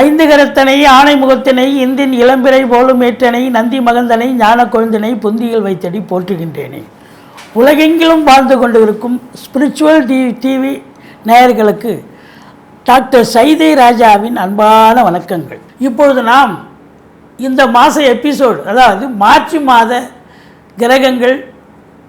ஐந்து கரத்தனை ஆணை முகத்தினை இந்தின் இளம்பிறை போலும் ஏற்றனை நந்தி மகந்தனை ஞான கொழுந்தினை புந்தியில் வைத்தடி போற்றுகின்றேனே. உலகெங்கிலும் வாழ்ந்து கொண்டிருக்கும் ஸ்பிரிச்சுவல் டி டிவி நேயர்களுக்கு டாக்டர் சைதை ராஜாவின் அன்பான வணக்கங்கள். இப்பொழுது நாம் இந்த மாத எபிசோடு அதாவது மார்ச் மாத கிரகங்கள்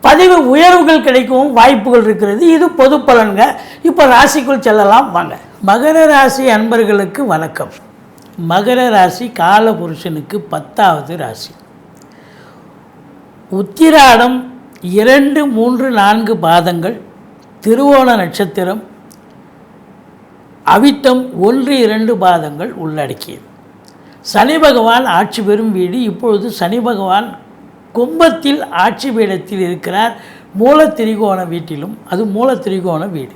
பதிவு உயர்வுகள் கிடைக்கவும் வாய்ப்புகள் இருக்கிறது. இது பொது பலன்க. இப்போ ராசிக்குள் செல்லலாம். வாங்க. மகர ராசி அன்பர்களுக்கு வணக்கம். மகர ராசி காலபுருஷனுக்கு பத்தாவது ராசி. உத்திராடம் இரண்டு மூன்று நான்கு பாதங்கள். திருவோண நட்சத்திரம். அவித்தம் ஒன்று இரண்டு பாதங்கள் உள்ளடக்கியது. சனி பகவான் ஆட்சி பெறும் வீடு. இப்பொழுது சனி பகவான் கும்பத்தில் ஆட்சி பீடத்தில் இருக்கிறார் மூல திரிகோண வீட்டிலும் அது மூல திரிகோண வீடு.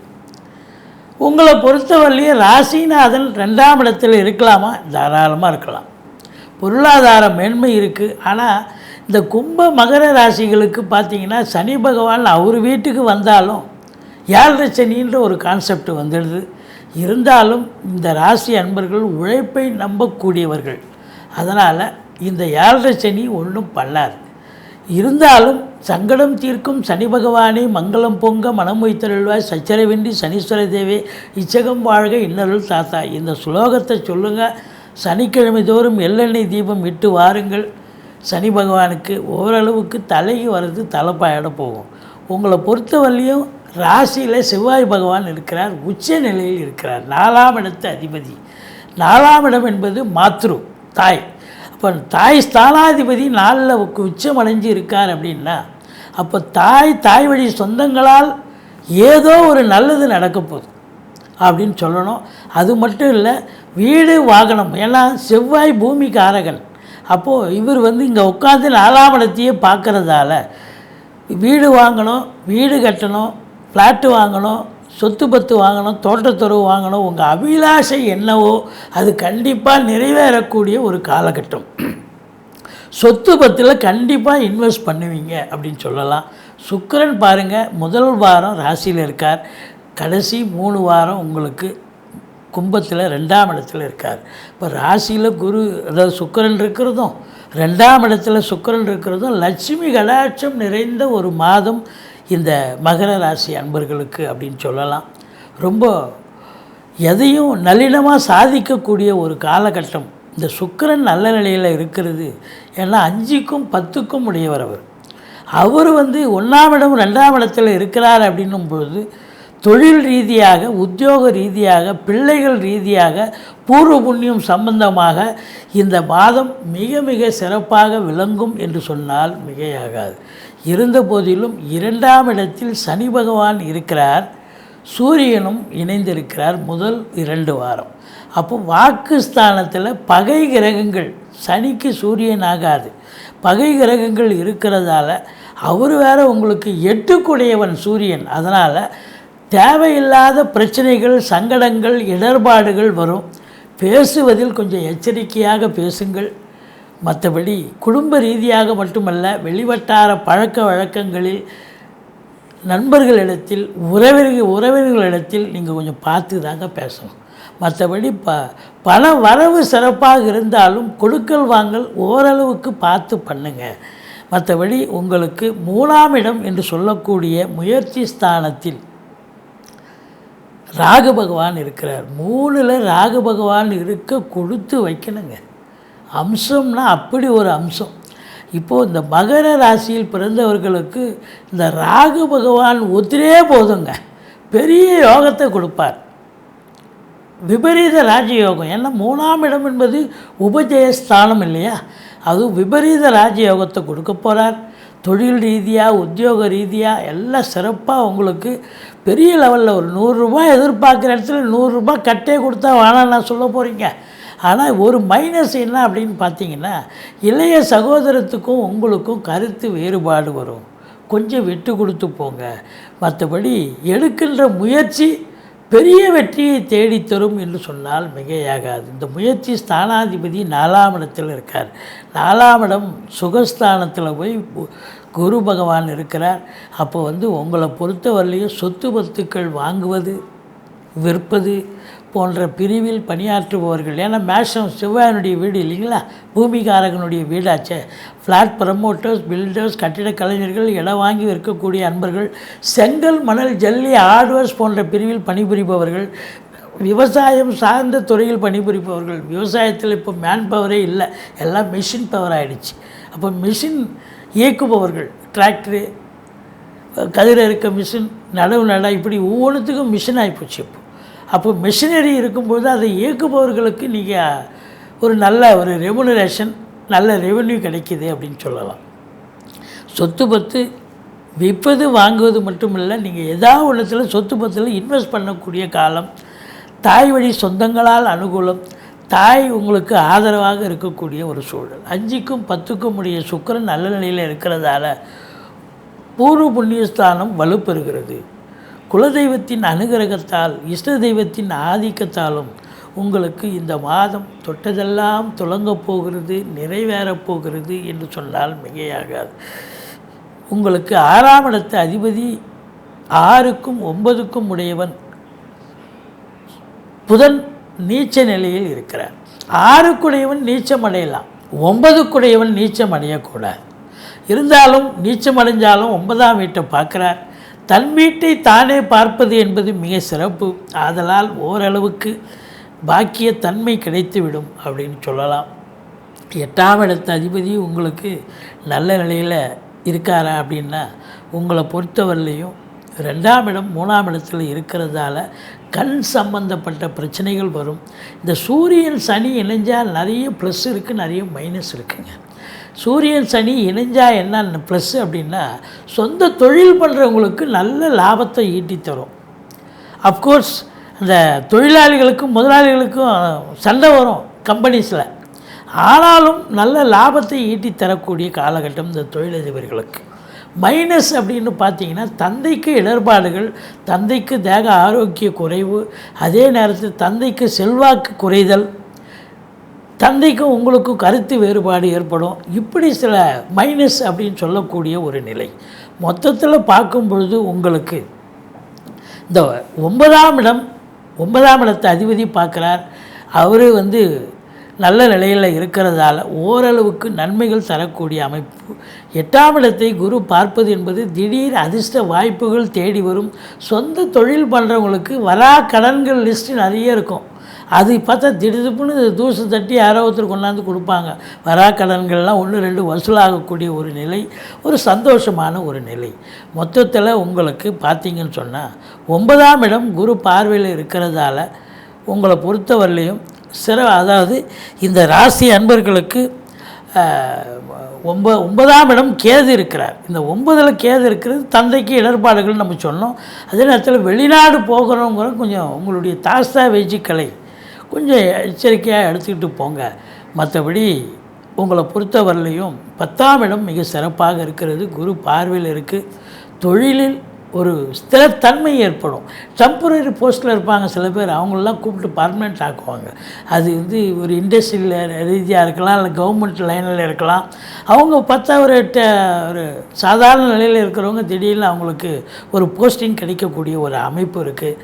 உங்களை பொறுத்தவரையிலையும் ராசிநாதன் ரெண்டாம் இடத்தில் இருக்கலாமா? தாராளமாக இருக்கலாம். பொருளாதார மேன்மை இருக்குது ஆனால் இந்த கும்ப மகர ராசிகளுக்கு பார்த்தீங்கன்னா சனி பகவான் அவர் வீட்டுக்கு வந்தாலும் ஏழரை சனின்ற ஒரு கான்செப்ட் வந்துடுது. இருந்தாலும் இந்த ராசி அன்பர்கள் உழைப்பை நம்பக்கூடியவர்கள். அதனால் இந்த ஏழரை சனி ஒன்றும் பண்ணாது. இருந்தாலும் சங்கடம் தீர்க்கும் சனி பகவானே மங்களம் பொங்க மனம் வைத்தருள்வாய் சச்சரவின்றி சனீஸ்வர தேவே இச்சகம் வாழ்க இன்னருள் தாத்தா இந்த ஸ்லோகத்தை சொல்லுங்கள் சனிக்கிழமை தோறும் எள்ளெண்ணெய் தீபம் விட்டு வாருங்கள். சனி பகவானுக்கு ஓரளவுக்கு தலைக்கு வர்றது தலைப்பாயிட போகும். உங்களை பொறுத்தவரையிலையும் ராசியில் செவ்வாய் பகவான் இருக்கிறார். உச்ச நிலையில் இருக்கிறார். நாலாம் இடத்து அதிபதி. நாலாம் இடம் என்பது மாத்ரு தாய். அப்போ தாய் ஸ்தானாதிபதி நாளில் உச்சம் அடைஞ்சு இருக்கார் அப்படின்னா அப்போ தாய் தாய் வழி சொந்தங்களால் ஏதோ ஒரு நல்லது நடக்க போகுது அப்படின்னு சொல்லணும். அது மட்டும் இல்லை வீடு வாகனம் ஏன்னா செவ்வாய் பூமி காரகன் அப்போது இவர் வந்து இங்கே உட்காந்து நாலாம் இடத்தையே வீடு வாங்கணும் வீடு கட்டணும் ஃப்ளாட்டு வாங்கணும் சொத்து பத்து வாங்கணும் தோட்டத்துறவு வாங்கணும் உங்கள் அபிலாஷை என்னவோ அது கண்டிப்பாக நிறைவேறக்கூடிய ஒரு காலகட்டம். சொத்து பத்தில் கண்டிப்பாக இன்வெஸ்ட் பண்ணுவீங்க அப்படின்னு சொல்லலாம். சுக்கிரன் பாருங்கள் முதல் வாரம் ராசியில் இருக்கார். கடைசி மூணு வாரம் உங்களுக்கு கும்பத்தில் ரெண்டாம் இடத்துல இருக்கார். இப்போ ராசியில் குரு அதாவது சுக்கரன் இருக்கிறதும் ரெண்டாம் இடத்துல சுக்கரன் இருக்கிறதும் லட்சுமி கடாட்சம் நிறைந்த ஒரு மாதம் இந்த மகர ராசி அன்பர்களுக்கு அப்படின்னு சொல்லலாம். ரொம்ப எதையும் நளினமாக சாதிக்கக்கூடிய ஒரு காலகட்டம். இந்த சுக்கரன் நல்ல நிலையில் இருக்கிறது. ஏன்னா அஞ்சுக்கும் பத்துக்கும் உடையவர் அவர். அவர் வந்து ஒன்றாம் இடம் ரெண்டாம் இடத்துல இருக்கிறார் அப்படின்னும் பொழுது தொழில் ரீதியாக உத்தியோக ரீதியாக பிள்ளைகள் ரீதியாக பூர்வ புண்ணியம் சம்பந்தமாக இந்த மாதம் மிக மிக சிறப்பாக விளங்கும் என்று சொன்னால் மிகையாகாது. இருந்த போதிலும் இரண்டாம் இடத்தில் சனி பகவான் இருக்கிறார். சூரியனும் இணைந்திருக்கிறார் முதல் இரண்டு வாரம். அப்போ வாக்குஸ்தானத்தில் பகை கிரகங்கள் சனிக்கு சூரியன் ஆகாது. பகை கிரகங்கள் இருக்கிறதால அவர் வேறு உங்களுக்கு எட்டுக்குடையவன் சூரியன். அதனால் தேவையில்லாத பிரச்சனைகள் சங்கடங்கள் இடர்பாடுகள் வரும். பேசுவதில் கொஞ்சம் எச்சரிக்கையாக பேசுங்கள். மற்றபடி குடும்ப ரீதியாக மட்டுமல்ல வெளிவட்டார பழக்க வழக்கங்களில் நண்பர்களிடத்தில் உறவினர்கள் உறவினர்களிடத்தில் நீங்கள் கொஞ்சம் பார்த்து தாங்க பேசணும். மற்றபடி ப பண வரவு சிறப்பாக இருந்தாலும் கொடுக்கல் வாங்கல் ஓரளவுக்கு பார்த்து பண்ணுங்கள் மற்றபடி உங்களுக்கு மூணாம் இடம் என்று சொல்லக்கூடிய முயற்சி ஸ்தானத்தில் ராகு பகவான் இருக்கிறார். மூணில் ராகு பகவான் இருக்க கொடுத்து வைக்கணுங்க. அம்சம்னா அப்படி ஒரு அம்சம். இப்போது இந்த மகர ராசியில் பிறந்தவர்களுக்கு இந்த ராகு பகவான் ஒத்திரே போதுங்க. பெரிய யோகத்தை கொடுப்பார். விபரீத ராஜயோகம் ஏன்னா மூணாம் இடம் என்பது உபஜயஸ்தானம் இல்லையா? அது விபரீத ராஜயோகத்தை கொடுக்க போகிறார் தொழில் ரீதியாக உத்தியோக ரீதியாக எல்லாம் சிறப்பாக உங்களுக்கு பெரிய லெவலில் ஒரு நூறுரூபா எதிர்பார்க்குற இடத்துல நூறுரூபா கட்டே கொடுத்தா வேணாம் நான் சொல்ல போகிறீங்க ஆனால் ஒரு மைனஸ் என்ன அப்படின்னு பார்த்தீங்கன்னா இளைய சகோதரத்துக்கும் உங்களுக்கும் கருத்து வேறுபாடு வரும். கொஞ்சம் விட்டு கொடுத்து போங்க. மற்றபடி எடுக்கின்ற முயற்சி பெரிய வெற்றியை தேடித்தரும் என்று சொன்னால் மிகையாகாது. இந்த முயற்சி ஸ்தானாதிபதி நாலாம் இடத்தில் இருக்கார். நாலாம் இடம் சுகஸ்தானத்தில் போய் கு- குரு பகவான் இருக்கிறார். அப்போ வந்து உங்களை பொறுத்தவரையிலையும் சொத்து பத்துக்கள் வாங்குவது விற்பது போன்ற பிரிவில் பணியாற்றுபவர்கள் ஏன்னா மேஷம் செவ்வாயனுடைய வீடு இல்லைங்களா? பூமிகாரகனுடைய வீடாச்சே. ஃப்ளாட் ப்ரமோட்டர்ஸ் பில்டர்ஸ் கட்டிடக் கலைஞர்கள் இடம் வாங்கி விற்கக்கூடிய அன்பர்கள் செங்கல் மணல் ஜல்லி ஹார்ட்வேர்ஸ் போன்ற பிரிவில் பணிபுரிபவர்கள் விவசாயம் சார்ந்த துறையில் பணிபுரிபவர்கள். விவசாயத்தில் இப்போ மேன் பவரே இல்லை. எல்லாம் மிஷின் பவர் ஆகிடுச்சு அப்போ மிஷின் இயக்குபவர்கள் டிராக்டரு கதிர இருக்க மிஷின் நடவு நட இப்படி ஒவ்வொன்றுத்துக்கும் மிஷின் ஆகிப்போச்சு இப்போ. அப்போ மிஷினரி இருக்கும்போது அதை இயக்குபவர்களுக்கு நீங்கள் ஒரு நல்ல ஒரு ரெமுனரேஷன் நல்ல ரெவென்யூ கிடைக்கிது அப்படின்னு சொல்லலாம். சொத்து பத்து விற்பது வாங்குவது மட்டும் இல்லை நீங்கள் ஏதாவது ஒன்றத்தில் சொத்து பத்தில் இன்வெஸ்ட் பண்ணக்கூடிய காலம் தாய் வழி சொந்தங்களால் அனுகூலம் தாய் உங்களுக்கு ஆதரவாக இருக்கக்கூடிய ஒரு சூழல். அஞ்சுக்கும் பத்துக்கும் உடைய சுக்கரன் நல்ல நிலையில் இருக்கிறதால பூர்வ புண்ணியஸ்தானம் வலுப்பெறுகிறது. குலதெய்வத்தின் அனுகிரகத்தால் இஷ்ட தெய்வத்தின் ஆதிக்கத்தாலும் உங்களுக்கு இந்த மாதம் தொட்டதெல்லாம் துளங்கப் போகிறது நிறைவேறப் போகிறது என்று சொன்னால் மிகையாகாது. உங்களுக்கு ஆறாம் இடத்து அதிபதி ஆறுக்கும் ஒன்பதுக்கும் உடையவன் புதன் நீச்ச நிலையில் இருக்கிறார். ஆறுக்குடையவன் நீச்சம் அடையலாம் ஒன்பதுக்குடையவன் நீச்சம் அடையக்கூடாது. இருந்தாலும் நீச்சம் அடைஞ்சாலும் ஒன்பதாம் வீட்டை பார்க்குறார். தன் வீட்டை தானே பார்ப்பது என்பது மிக சிறப்பு. ஆதலால் ஓரளவுக்கு பாக்கிய தன்மை கிடைத்துவிடும் அப்படின்னு சொல்லலாம். எட்டாம் இடத்து அதிபதி உங்களுக்கு நல்ல நிலையில் இருக்காரா அப்படின்னா உங்களை பொறுத்தவரையிலையும் ரெண்டாம் இடம் மூணாம் இடத்துல இருக்கிறதால கண் சம்பந்தப்பட்ட பிரச்சனைகள் வரும். இந்த சூரியன் சனி இணைஞ்சால் நிறைய ப்ளஸ் இருக்குது நிறைய மைனஸ் இருக்குங்க. சூரியன் சனி இணைஞ்சா என்ன ப்ளஸ் அப்படின்னா சொந்த தொழில் பண்ணுறவங்களுக்கு நல்ல லாபத்தை ஈட்டி தரும் அஃப்கோர்ஸ் அந்த தொழிலாளிகளுக்கும் முதலாளிகளுக்கும் சண்டை வரும் கம்பெனிஸில் ஆனாலும் நல்ல லாபத்தை ஈட்டி தரக்கூடிய காலகட்டம் இந்த தொழிலதிபர்களுக்கு. மைனஸ் அப்படின்னு பார்த்தீங்கன்னா தந்தைக்கு இடர்பாடுகள் தந்தைக்கு தேக ஆரோக்கிய குறைவு அதே நேரத்தில் தந்தைக்கு செல்வாக்கு குறைதல் தந்தைக்கும் உங்களுக்கும் கருத்து வேறுபாடு ஏற்படும். இப்படி சில மைனஸ் அப்படின்னு சொல்லக்கூடிய ஒரு நிலை. மொத்தத்தில் பார்க்கும் பொழுது உங்களுக்கு இந்த ஒன்பதாம் இடம் ஒன்பதாம் இடத்தை அதிபதி பார்க்குறார். அவர் வந்து நல்ல நிலையில் இருக்கிறதால ஓரளவுக்கு நன்மைகள் தரக்கூடிய அமைப்பு. எட்டாம் இடத்தை குரு பார்ப்பது என்பது திடீர் அதிர்ஷ்ட வாய்ப்புகள் தேடி வரும். சொந்த தொழில் பண்ணுறவங்களுக்கு வரா கடன்கள் லிஸ்ட்டு நிறைய இருக்கும். அது பார்த்தா திடுதுப்புன்னு தூசு தட்டி யாரோ ஒருத்தர் கொண்டாந்து கொடுப்பாங்க. வரா கடன்கள்லாம் ஒன்று ரெண்டு வசூலாகக்கூடிய ஒரு நிலை ஒரு சந்தோஷமான ஒரு நிலை. மொத்தத்தில் உங்களுக்கு பார்த்தீங்கன்னு சொன்னால் ஒன்பதாம் இடம் குரு பார்வையில் இருக்கிறதால உங்களை பொறுத்தவரையிலையும் சிற அதாவது இந்த ராசி அன்பர்களுக்கு ஒம்ப ஒன்பதாம் இடம் கேது இருக்கிறார். இந்த ஒன்பதில் கேது இருக்கிறது தந்தைக்கு இடர்பாடுகள் நம்ம சொன்னோம். அதே நேரத்தில் வெளிநாடு போகிறவங்க கொஞ்சம் உங்களுடைய தாஸ்தா கலை கொஞ்சம் எச்சரிக்கையாக எடுத்துக்கிட்டு போங்க. மற்றபடி உங்களை பொறுத்தவரையிலையும் பத்தாம் இடம் மிக சிறப்பாக இருக்கிறது. குரு பார்வையில் இருக்குது தொழிலில் ஒரு ஸ்திரத்தன்மை ஏற்படும். டெம்பரரி போஸ்ட்டில் இருப்பாங்க சில பேர். அவங்களெலாம் கூப்பிட்டு பர்மனெண்ட் ஆக்குவாங்க. அது வந்து ஒரு இண்டஸ்ட்ரியில் ரீதியாக இருக்கலாம் இல்லை கவர்மெண்ட் லைனில் இருக்கலாம். அவங்க பார்த்தா ஒரு ஒரு சாதாரண நிலையில் இருக்கிறவங்க திடீர்னு அவங்களுக்கு ஒரு போஸ்டிங் கிடைக்கக்கூடிய ஒரு அமைப்பு இருக்குது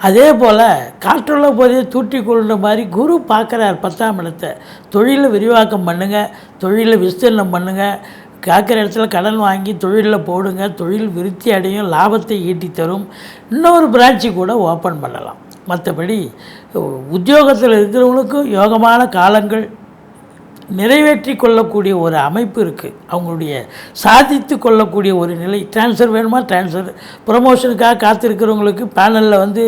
அதே போல் காற்றுள்ள போதே தூற்றி கொள்கிற மாதிரி குரு பார்க்குறார் பத்தாம் இடத்தை. தொழிலை விரிவாக்கம் பண்ணுங்கள் தொழிலை விஸ்தீர்ணம் பண்ணுங்கள் காக்கிற இடத்துல கடன் வாங்கி தொழிலில் போடுங்க தொழில் விருத்தி அடையும் லாபத்தை ஈட்டி தரும். இன்னொரு பிரான்ச்சு கூட ஓப்பன் பண்ணலாம். மற்றபடி உத்தியோகத்தில் இருக்கிறவங்களுக்கும் யோகமான காலங்கள் நிறைவேற்றி கொள்ளக்கூடிய ஒரு அமைப்பு இருக்குது அவங்களுடைய சாதித்து கொள்ளக்கூடிய ஒரு நிலை ட்ரான்ஸ்ஃபர் வேணுமா? ட்ரான்ஸ்ஃபர் ப்ரொமோஷனுக்காக காத்திருக்கிறவங்களுக்கு பேனலில் வந்து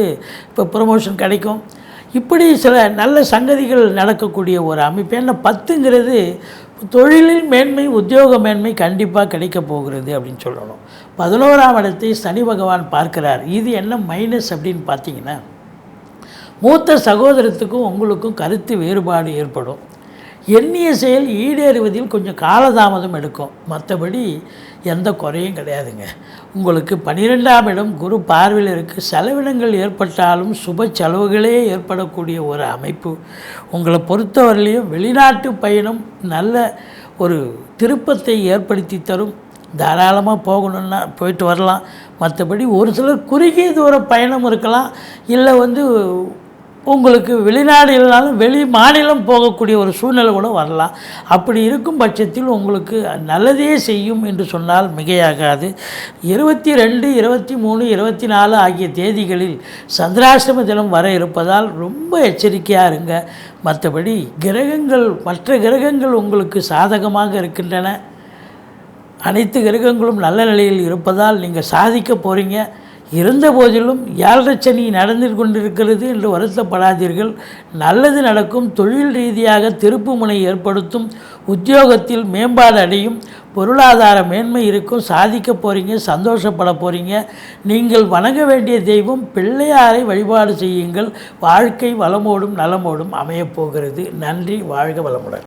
இப்போ ப்ரொமோஷன் கிடைக்கும். இப்படி சில நல்ல சங்கதிகள் நடக்கக்கூடிய ஒரு அமைப்பு. ஏன்னா பத்துங்கிறது தொழிலில் மேன்மை உத்தியோக மேன்மை கண்டிப்பாக கிடைக்க போகிறது அப்படின்னு சொல்லணும். பதினோராம் இடத்தை சனி பகவான் பார்க்கிறார். இது என்ன மைனஸ் அப்படின்னு பார்த்தீங்கன்னா மூத்த சகோதரத்துக்கும் உங்களுக்கும் கருத்து வேறுபாடு ஏற்படும். எண்ணிய செயல் ஈடேறுவதில் கொஞ்சம் காலதாமதம் எடுக்கும். மற்றபடி எந்த குறையும் கிடையாதுங்க. உங்களுக்கு பன்னிரெண்டாம் இடம் குரு பார்வையில் இருக்குது செலவினங்கள் ஏற்பட்டாலும் சுப செலவுகளே ஏற்படக்கூடிய ஒரு அமைப்பு. உங்களை பொறுத்தவரையிலையும் வெளிநாட்டு பயணம் நல்ல ஒரு திருப்பத்தை ஏற்படுத்தி தரும். தாராளமாக போகணுன்னா போயிட்டு வரலாம். மற்றபடி ஒரு சிலர் குறுகிய தூர பயணம் இருக்கலாம். இல்லை வந்து உங்களுக்கு வெளிநாடு இல்லைனாலும் வெளி மாநிலம் போகக்கூடிய ஒரு சூழ்நிலை கூட வரலாம். அப்படி இருக்கும் பட்சத்தில் உங்களுக்கு நல்லதே செய்யும் என்று சொன்னால் மிகையாகாது. இருபத்தி ரெண்டு இருபத்தி மூணு இருபத்தி நாலு ஆகிய தேதிகளில் சந்திராசிரம தினம் வர இருப்பதால் ரொம்ப எச்சரிக்கையாக இருங்க. மற்றபடி கிரகங்கள் மற்ற கிரகங்கள் உங்களுக்கு சாதகமாக இருக்கின்றன. அனைத்து கிரகங்களும் நல்ல நிலையில் இருப்பதால் நீங்கள் சாதிக்க போகிறீங்க இருந்த போதிலும் ஏழரை சனி நடந்து கொண்டிருக்கிறது என்று வருத்தப்படாதீர்கள். நல்லது நடக்கும் தொழில் ரீதியாக திருப்பு முனை ஏற்படுத்தும் உத்தியோகத்தில் மேம்பாடு அடையும். பொருளாதார மேன்மை இருக்கும். சாதிக்க போகிறீங்க சந்தோஷப்பட போகிறீங்க நீங்கள் வணங்க வேண்டிய தெய்வம் பிள்ளையாரை வழிபாடு செய்யுங்கள். வாழ்க்கை வளமோடும் நலமோடும் அமையப் போகிறது. நன்றி. வாழ்க வளமுடன்.